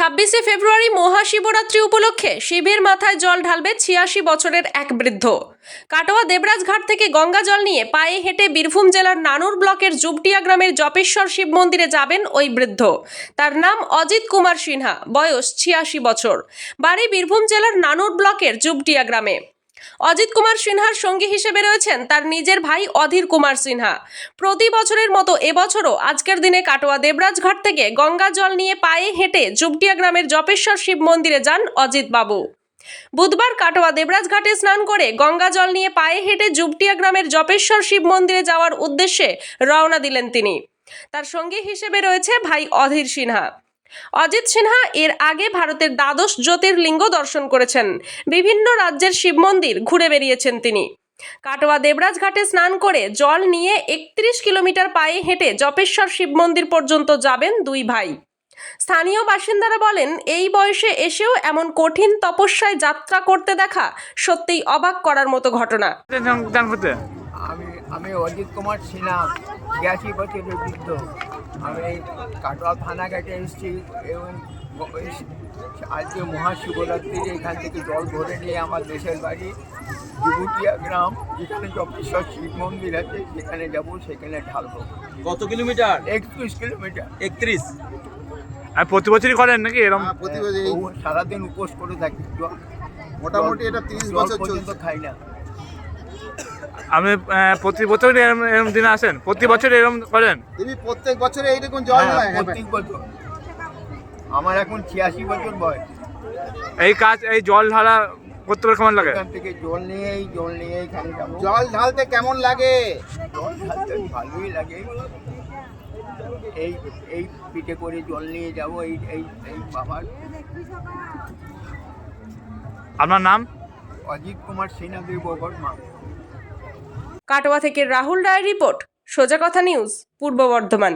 ছাব্বিশে ফেব্রুয়ারি মহাশিবরাত্রি উপলক্ষে শিবের মাথায় জল ঢালবে ছিয়াশি বছরের এক বৃদ্ধ। কাটোয়া দেবরাজ ঘাট থেকে গঙ্গা জল নিয়ে পায়ে হেঁটে বীরভূম জেলার নানুর ব্লকের জুবটিয়া গ্রামের জপেশ্বর শিব মন্দিরে যাবেন ওই বৃদ্ধ। তার নাম অজিত কুমার সিনহা, বয়স ছিয়াশি বছর। বাড়ি বীরভূম জেলার নানুর ব্লকের জুবটিয়া গ্রামে। অজিত কুমার সিনহার সঙ্গী হিসেবে রয়েছেন তার নিজের ভাই অধীর কুমার সিনহা। প্রতি বছরের মতো এবছরও আজকের দিনে কাটোয়া দেবরাজ ঘাট থেকে গঙ্গা জল নিয়ে পায়ে হেঁটে জুবটিয়া গ্রামের জপেশ্বর শিব মন্দিরে যান অজিত বাবু। বুধবার কাটোয়া দেবরাজ ঘাটে স্নান করে গঙ্গা জল নিয়ে পায়ে হেঁটে জুবটিয়া গ্রামের জপেশ্বর শিব মন্দিরে যাওয়ার উদ্দেশ্যে রওনা দিলেন তিনি। তার সঙ্গী হিসেবে রয়েছে ভাই অধীর সিনহা। অজিত সিনহা এর আগে ভারতের দ্বাদশ জ্যোতির্লিঙ্গ দর্শন করেছেন। বিভিন্ন রাজ্যের শিব মন্দির ঘুরে বেরিয়েছেন তিনি। কাটোয়া দেবরাজ ঘাটে স্নান করে জল নিয়ে একত্রিশ কিলোমিটার পায়ে হেঁটে জপেশ্বর শিব মন্দির পর্যন্ত যাবেন দুই ভাই। স্থানীয় বাসিন্দারা বলেন এই বয়সে এসেও এমন কঠিন তপস্যায় যাত্রা করতে দেখা সত্যিই অবাক করার মতো ঘটনা। আমি আমি অজিত কুমার সিনহা। ছিয়াশি বছরের বৃদ্ধ। আমি কাটোয়া থানাঘাটে এসেছি এবং আজকে মহাশিবরাত্রি এখান থেকে জল ভরে নিয়ে আমার দেশের বাড়ি জুবুটিয়া গ্রাম যেখানে জপেশ্বর শিব মন্দির আছে সেখানে যাব সেখানে ঢালবো। কত কিলোমিটার? একত্রিশ কিলোমিটার। একত্রিশ? আর প্রতি বছরই করেন নাকি এরকম হ্যাঁ, প্রতি বছর সারাদিন উপোস করে থাকি। জল মোটামুটি এটা তিরিশ বছর পর্যন্ত খাই না। আপনি প্রতি বছর এরকম দিনে আসেন? প্রতি বছর এরকম করেন? তুমি প্রত্যেক বছরে এইরকম জল হ্যাঁ, হয় প্রত্যেক বছর। আমার এখন ছিয়াশি বছর বয়স। এই কাজ এই জল ঢালা করতে পারে কেমন লাগে? এখান থেকে জল নিয়ে এই জল নিয়ে এখানে যাব। জল ঢালতে কেমন লাগে? জল ঢালতে ভালোই লাগে। এই এই পিঠে করে জল নিয়ে যাব এই এই এই বাবার। আপনার নাম? অজিত কুমার সিনহা দেব বর্মা কাটোয়া থেকে রাহুল রায় রিপোর্ট সোজা কথা নিউজ পূর্ব বর্ধমান।